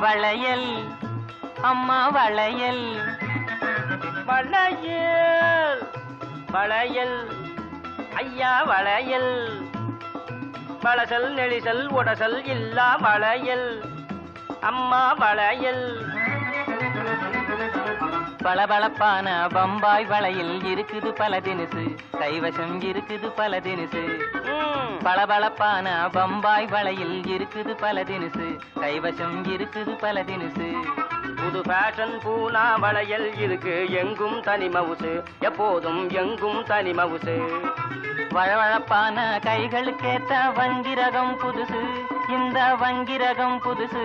வளையல் அம்மா வளையல். வளையல் வளையல் ஐயா வளையல். வளசல் நெளிசல் உடசல் இல்லா வளையல். அம்மா வளையல். பளபளப்பான பம்பாய் வளையல் இருக்குது பல தினுசு. கைவசம் இருக்குது பல தினுசு. பளபளப்பான பம்பாய் வளையல் இருக்குது பல தினுசு. கைவசம் இருக்குது பல தினுசு. புது ஃபேஷன் பூனா வளையல் இருக்கு எங்கும் தனி மவுசு. எப்போதும் எங்கும் தனி மவுசு. வழவழப்பான கைகளுக்கேத்த வங்கிரகம் புதுசு. இந்த வங்கிரகம் புதுசு.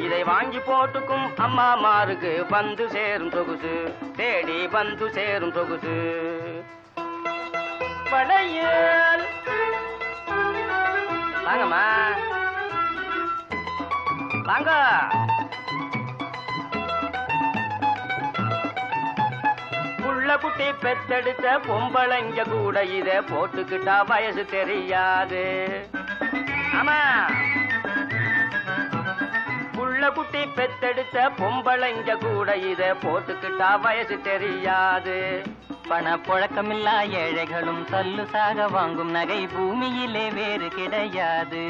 இதை வாங்கி போட்டுக்கும் அம்மா மாருக்கு வந்து சேரும் தொகுசு. தேடி வந்து சேரும் தொகுசு. படையல். வாங்கம்மா. வாங்க. குட்டி பெத்தெடுத்த பொம்பளைங்க கூட இத போட்டுக்கிட்டா வயசு தெரியாது. ஆமா. பெத்தெடுத்த பொம்பளைங்க கூட இத போட்டுக்கிட்டா வயசு தெரியாது. பண புழக்கமில்லா ஏழைகளும் தல்லுசாக வாங்கும் நகை பூமியிலே வேறு கிடையாது.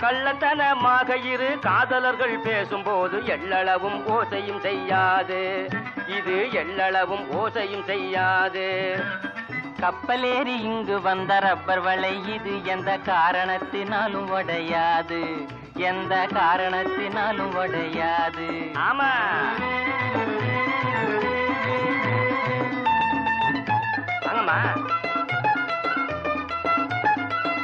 கள்ளத்தனமாக இரு காதலர்கள் பேசும்போது எள்ளளவும் ஓசையும் செய்யாது. இது எள்ளளவும் ஓசையும் செய்யாது. கப்பலேறி இங்கு வந்த ரப்பர் வளை இது எந்த காரணத்தினாலும் உடையாது. எந்த காரணத்தினாலும் உடையாது. ஆமா. வாங்கம்மா.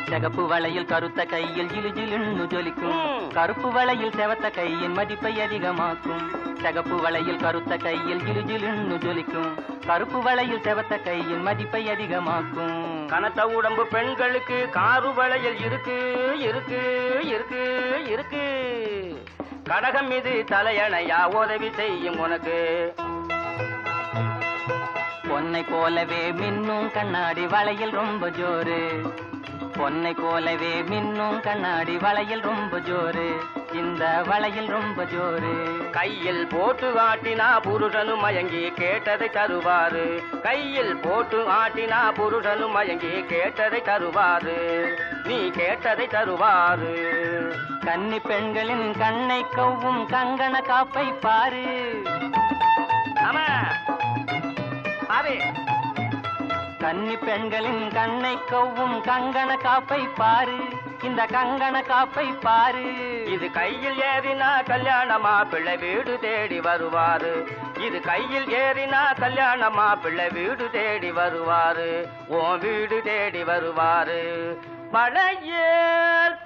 சிகப்பு வளையில் கருத்த கையில் ஜிலு ஜிலுன்னு ஜொலிக்கும். கருப்பு வளையில் செவத்த கையின் மதிப்பை அதிகமாக்கும். சிகப்பு வளையில் கருத்த கையில் ஜிலு ஜிலுன்னு ஜொலிக்கும். கருப்பு வளையில் செவத்த கையின் மதிப்பை அதிகமாக்கும். கனத்த உடம்பு பெண்களுக்கு காரு வளையல் இருக்கு இருக்கு இருக்கு இருக்கு. கடகம் இது தலையணையா உதவி செய்யும் உனக்கு. பொன்னை போலவே மின்னும் கண்ணாடி வளையல் ரொம்ப ஜோரு பொன்னை போலவே மின்னும் கண்ணாடி வளையல் ரொம்ப ஜோரு இந்த வளையல் ரொம்ப ஜோரு கையில் போட்டு ஆட்டினா புருஷனும் மயங்கி கேட்டதை தருவாரு கையில் போட்டு ஆட்டினா புருஷனும் மயங்கி கேட்டதை தருவாரு நீ கேட்டதை தருவாரு கன்னி பெண்களின் கண்ணை கவ்வும் கங்கண காப்பை பாரு. கன்னி பெண்களின் கண்ணை கவ்வும் கங்கண காப்பை பாரு. இந்த கங்கண காப்பை பாரு. இது கையில் ஏறினா கல்யாணமா? பிள்ளை வீடு தேடி வருவாரு. இது கையில் ஏறினா கல்யாணமா? பிள்ளை வீடு தேடி வருவாரு. ஓ வீடு தேடி வருவாரு. மழையேல்